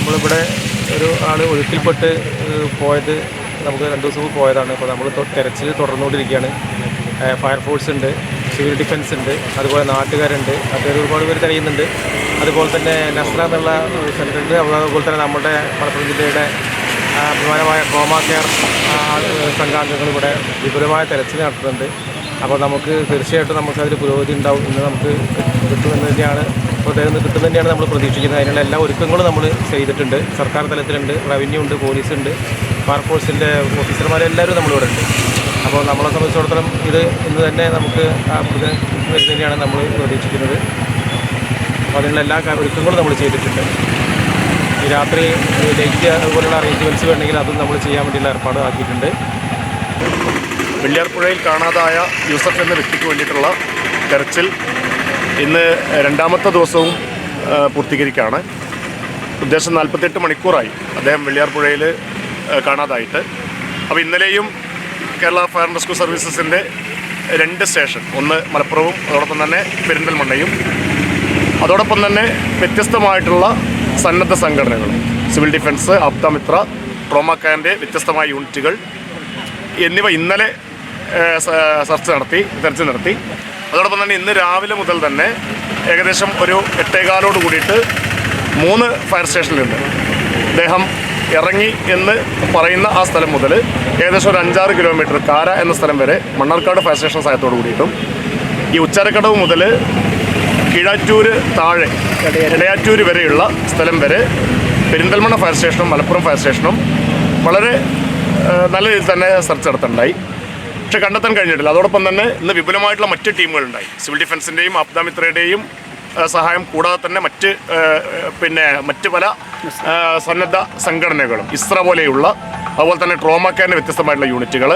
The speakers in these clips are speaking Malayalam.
ഇവിടെ ഒരു ആൾ ഒഴുക്കിൽപ്പെട്ട് പോയത് നമുക്ക് രണ്ട് ദിവസം മുമ്പ് പോയതാണ്. അപ്പോൾ നമ്മൾ തിരച്ചിൽ തുടർന്നുകൊണ്ടിരിക്കുകയാണ്. ഫയർഫോഴ്സ് ഉണ്ട് സിവിൽ ഡിഫൻസ് ഉണ്ട് അതുപോലെ നാട്ടുകാരുണ്ട് അദ്ദേഹം ഒരുപാട് പേര് കഴിയുന്നുണ്ട് അതുപോലെ തന്നെ നസ്ര എന്നുള്ള സെന്റർ ഉണ്ട് അതുപോലെ തന്നെ നമ്മുടെ മലപ്പുറം ജില്ലയുടെ പ്രധാനമായ ട്രോമ കെയർ സംഘാംഗങ്ങൾ ഇവിടെ വിപുലമായ തെരച്ചിൽ നടത്തുന്നുണ്ട്. അപ്പോൾ നമുക്ക് തീർച്ചയായിട്ടും നമുക്ക് അതിൽ പുരോഗതി ഉണ്ടാവും ഇന്ന് നമുക്ക് കിട്ടുമെന്ന് തന്നെയാണ് പ്രത്യേകം കിട്ടുമെന്ന് തന്നെയാണ് നമ്മൾ പ്രതീക്ഷിക്കുന്നത്. അതിനുള്ള എല്ലാ ഒരുക്കങ്ങളും നമ്മൾ ചെയ്തിട്ടുണ്ട്. സർക്കാർ തലത്തിലുണ്ട് റവന്യൂ ഉണ്ട് പോലീസ് ഉണ്ട് ഫയർഫോഴ്സിന്റെ ഓഫീസർമാരെല്ലാവരും നമ്മളിവിടെ ഉണ്ട്. അപ്പോൾ നമ്മളെ സംബന്ധിച്ചിടത്തോളം ഇത് ഇന്ന് തന്നെ നമുക്ക് തന്നെയാണ് നമ്മൾ പ്രതീക്ഷിക്കുന്നത്. അപ്പോൾ അതിനുള്ള എല്ലാ ഒരുക്കങ്ങളും നമ്മൾ ചെയ്തിട്ടുണ്ട്. ഈ രാത്രി ലൈറ്റ് അതുപോലുള്ള അറേഞ്ച്മെന്റ്സ് വേണമെങ്കിൽ അതും നമ്മൾ ചെയ്യാൻ വേണ്ടിയുള്ള ഏർപ്പാട് ആക്കിയിട്ടുണ്ട്. വെള്ളിയാർപ്പുഴയിൽ കാണാതായ യൂസഫ് എന്ന വ്യക്തിക്ക് വേണ്ടിയിട്ടുള്ള തെരച്ചിൽ ഇന്ന് രണ്ടാമത്തെ ദിവസവും പൂർത്തീകരിക്കുകയാണ്. ഉദ്ദേശം നാൽപ്പത്തെട്ട് മണിക്കൂറായി അദ്ദേഹം വെള്ളിയാർപ്പുഴയിൽ കാണാതായിട്ട്. അപ്പോൾ ഇന്നലെയും കേരള ഫയർ ആൻഡ് റെസ്ക്യൂ സർവീസസിന്റെ രണ്ട് സ്റ്റേഷൻ ഒന്ന് മലപ്പുറവും അതോടൊപ്പം തന്നെ പെരിന്തൽമണ്ണയും. അതോടൊപ്പം തന്നെ വ്യത്യസ്തമായിട്ടുള്ള സന്നദ്ധ സംഘടനകൾ സിവിൽ ഡിഫൻസ് ആപ്തമിത്ര ട്രോമാക്കാന്റെ വ്യത്യസ്തമായ യൂണിറ്റുകൾ. എന്നിവ ഇന്നലെ സെർച്ച് നടത്തി തെരച്ചിൽ നടത്തി. അതോടൊപ്പം തന്നെ ഇന്ന് രാവിലെ മുതൽ തന്നെ ഏകദേശം ഒരു എട്ടേകാലോട് കൂടിയിട്ട് മൂന്ന് ഫയർ സ്റ്റേഷനിലുണ്ട് അദ്ദേഹം ഇറങ്ങി എന്ന് പറയുന്ന ആ സ്ഥലം മുതൽ ഏകദേശം ഒരു അഞ്ചാറ് കിലോമീറ്റർ കാര എന്ന സ്ഥലം വരെ മണ്ണാർക്കാട് ഫയർ സ്റ്റേഷൻ സഹായത്തോട് കൂടിയിട്ടും ഈ ഉച്ചരക്കടവ് മുതൽ കിഴാറ്റൂര് താഴെ ഇടയാറ്റൂര് വരെയുള്ള സ്ഥലം വരെ പെരിന്തൽമണ്ണ ഫയർ സ്റ്റേഷനും മലപ്പുറം ഫയർ സ്റ്റേഷനും വളരെ നല്ല രീതിയിൽ തന്നെ സെർച്ച് നടത്തുന്നുണ്ടായി പക്ഷെ കണ്ടെത്താൻ കഴിഞ്ഞിട്ടില്ല. അതോടൊപ്പം തന്നെ ഇന്ന് വിപുലമായിട്ടുള്ള മറ്റ് ടീമുകളുണ്ടായി. സിവിൽ ഡിഫൻസിന്റെയും അബ്ദാമിത്രയുടെയും സഹായം കൂടാതെ തന്നെ മറ്റ് പിന്നെ മറ്റ് പല സന്നദ്ധ സംഘടനകളും ഇസ്ര പോലെയുള്ള അതുപോലെ തന്നെ ട്രോമ കെയറിന്റെ വ്യത്യസ്തമായിട്ടുള്ള യൂണിറ്റുകൾ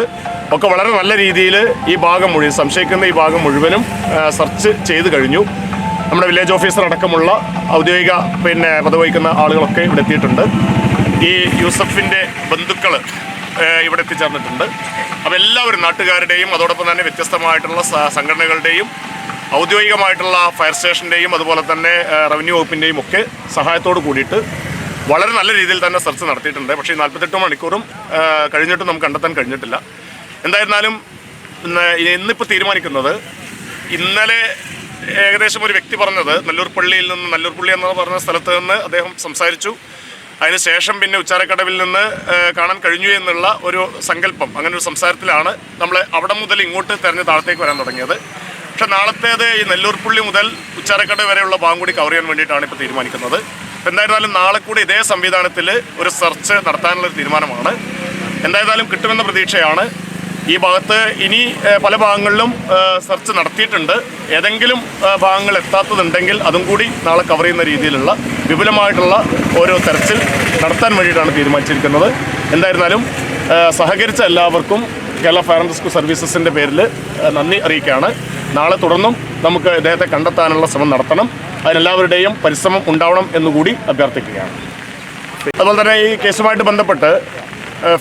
ഒക്കെ വളരെ നല്ല രീതിയിൽ ഈ ഭാഗം മുഴുവൻ സംശയിക്കുന്ന ഈ ഭാഗം മുഴുവനും സെർച്ച് ചെയ്ത് കഴിഞ്ഞു. നമ്മുടെ വില്ലേജ് ഓഫീസർ അടക്കമുള്ള ഔദ്യോഗിക പിന്നെ പദവഹിക്കുന്ന ആളുകളൊക്കെ ഇവിടെ എത്തിയിട്ടുണ്ട്. ഈ യൂസഫിന്റെ ബന്ധുക്കൾ ഇവിടെ എത്തിച്ചേർന്നിട്ടുണ്ട്. അപ്പോൾ എല്ലാവരും നാട്ടുകാരുടെയും അതോടൊപ്പം തന്നെ വ്യത്യസ്തമായിട്ടുള്ള സംഘടനകളുടെയും ഔദ്യോഗികമായിട്ടുള്ള ഫയർ സ്റ്റേഷന്റെയും അതുപോലെ തന്നെ റവന്യൂ വകുപ്പിന്റെയും ഒക്കെ സഹായത്തോട് കൂടിയിട്ട് വളരെ നല്ല രീതിയിൽ തന്നെ സെർച്ച് നടത്തിയിട്ടുണ്ട്. പക്ഷേ ഈ നാൽപ്പത്തെട്ട് മണിക്കൂറും കഴിഞ്ഞിട്ടും നമുക്ക് കണ്ടെത്താൻ കഴിഞ്ഞിട്ടില്ല. എന്തായിരുന്നാലും ഇന്ന് ഇന്നിപ്പോൾ തീരുമാനിക്കുന്നത് ഇന്നലെ ഏകദേശം ഒരു വ്യക്തി പറഞ്ഞത് നല്ലൂർ പള്ളിയിൽ നിന്ന് നല്ലൂർ പള്ളി എന്ന് പറഞ്ഞ സ്ഥലത്ത് നിന്ന് അദ്ദേഹം സംസാരിച്ചു. അതിനുശേഷം പിന്നെ ഉച്ചാരക്കടവിൽ നിന്ന് കാണാൻ കഴിഞ്ഞു എന്നുള്ള ഒരു സങ്കല്പം അങ്ങനെ ഒരു സംസാരത്തിലാണ് നമ്മൾ അവിടെ മുതൽ ഇങ്ങോട്ട് തെരഞ്ഞ് താഴത്തേക്ക് വരാൻ തുടങ്ങിയത്. പക്ഷെ നാളത്തേത് ഈ നെല്ലൂർ പുള്ളി മുതൽ ഉച്ചാരക്കടവ് വരെയുള്ള ഭാഗം കൂടി കവർ ചെയ്യാൻ വേണ്ടിയിട്ടാണ് ഇപ്പോൾ തീരുമാനിക്കുന്നത്. എന്തായിരുന്നാലും നാളെ കൂടി ഇതേ സംവിധാനത്തിൽ ഒരു സെർച്ച് നടത്താനുള്ള തീരുമാനമാണ്. എന്തായിരുന്നാലും കിട്ടുമെന്ന പ്രതീക്ഷയാണ്. ഈ ഭാഗത്ത് ഇനി പല ഭാഗങ്ങളിലും സെർച്ച് നടത്തിയിട്ടുണ്ട്. ഏതെങ്കിലും ഭാഗങ്ങൾ എത്താത്തതുണ്ടെങ്കിൽ അതും കൂടി നാളെ കവർ ചെയ്യുന്ന രീതിയിലുള്ള വിപുലമായിട്ടുള്ള ഓരോ തെരച്ചിൽ നടത്താൻ വേണ്ടിയിട്ടാണ് തീരുമാനിച്ചിരിക്കുന്നത്. എന്തായിരുന്നാലും സഹകരിച്ച എല്ലാവർക്കും കേരള ഫയർ ആൻഡ് റെസ്ക്യൂ സർവീസസിന്റെ പേരിൽ നന്ദി അറിയിക്കുകയാണ്. നാളെ തുടർന്നും നമുക്ക് ഇദ്ദേഹത്തെ കണ്ടെത്താനുള്ള ശ്രമം നടത്തണം. അതിനെല്ലാവരുടെയും പരിശ്രമം ഉണ്ടാവണം എന്നുകൂടി അഭ്യർത്ഥിക്കുകയാണ്. അതുപോലെ തന്നെ ഈ കേസുമായിട്ട് ബന്ധപ്പെട്ട്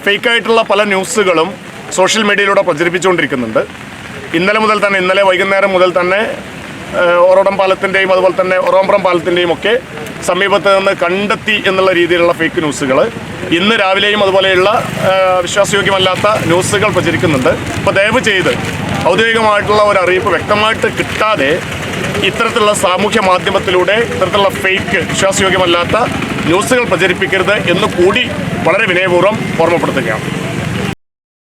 ഫേക്കായിട്ടുള്ള പല ന്യൂസുകളും സോഷ്യൽ മീഡിയയിലൂടെ പ്രചരിപ്പിച്ചുകൊണ്ടിരിക്കുന്നുണ്ട്. ഇന്നലെ മുതൽ തന്നെ ഇന്നലെ വൈകുന്നേരം മുതൽ തന്നെ ഒറോടം പാലത്തിന്റെയും അതുപോലെ തന്നെ ഒറോമ്പ്രം പാലത്തിന്റെയും ഒക്കെ സമീപത്ത് നിന്ന് കണ്ടെത്തി എന്നുള്ള രീതിയിലുള്ള ഫേക്ക് ന്യൂസുകൾ ഇന്ന് രാവിലെയും അതുപോലെയുള്ള വിശ്വാസയോഗ്യമല്ലാത്ത ന്യൂസുകൾ പ്രചരിക്കുന്നുണ്ട്. അപ്പോൾ ദയവ് ചെയ്ത് ഔദ്യോഗികമായിട്ടുള്ള ഒരു അറിയിപ്പ് വ്യക്തമായിട്ട് കിട്ടാതെ ഇത്തരത്തിലുള്ള സാമൂഹ്യ മാധ്യമത്തിലൂടെ ഇത്തരത്തിലുള്ള ഫേക്ക് വിശ്വാസയോഗ്യമല്ലാത്ത ന്യൂസുകൾ പ്രചരിപ്പിക്കരുത് എന്ന് കൂടി വളരെ വിനയപൂർവം ഓർമ്മപ്പെടുത്തുകയാണ്.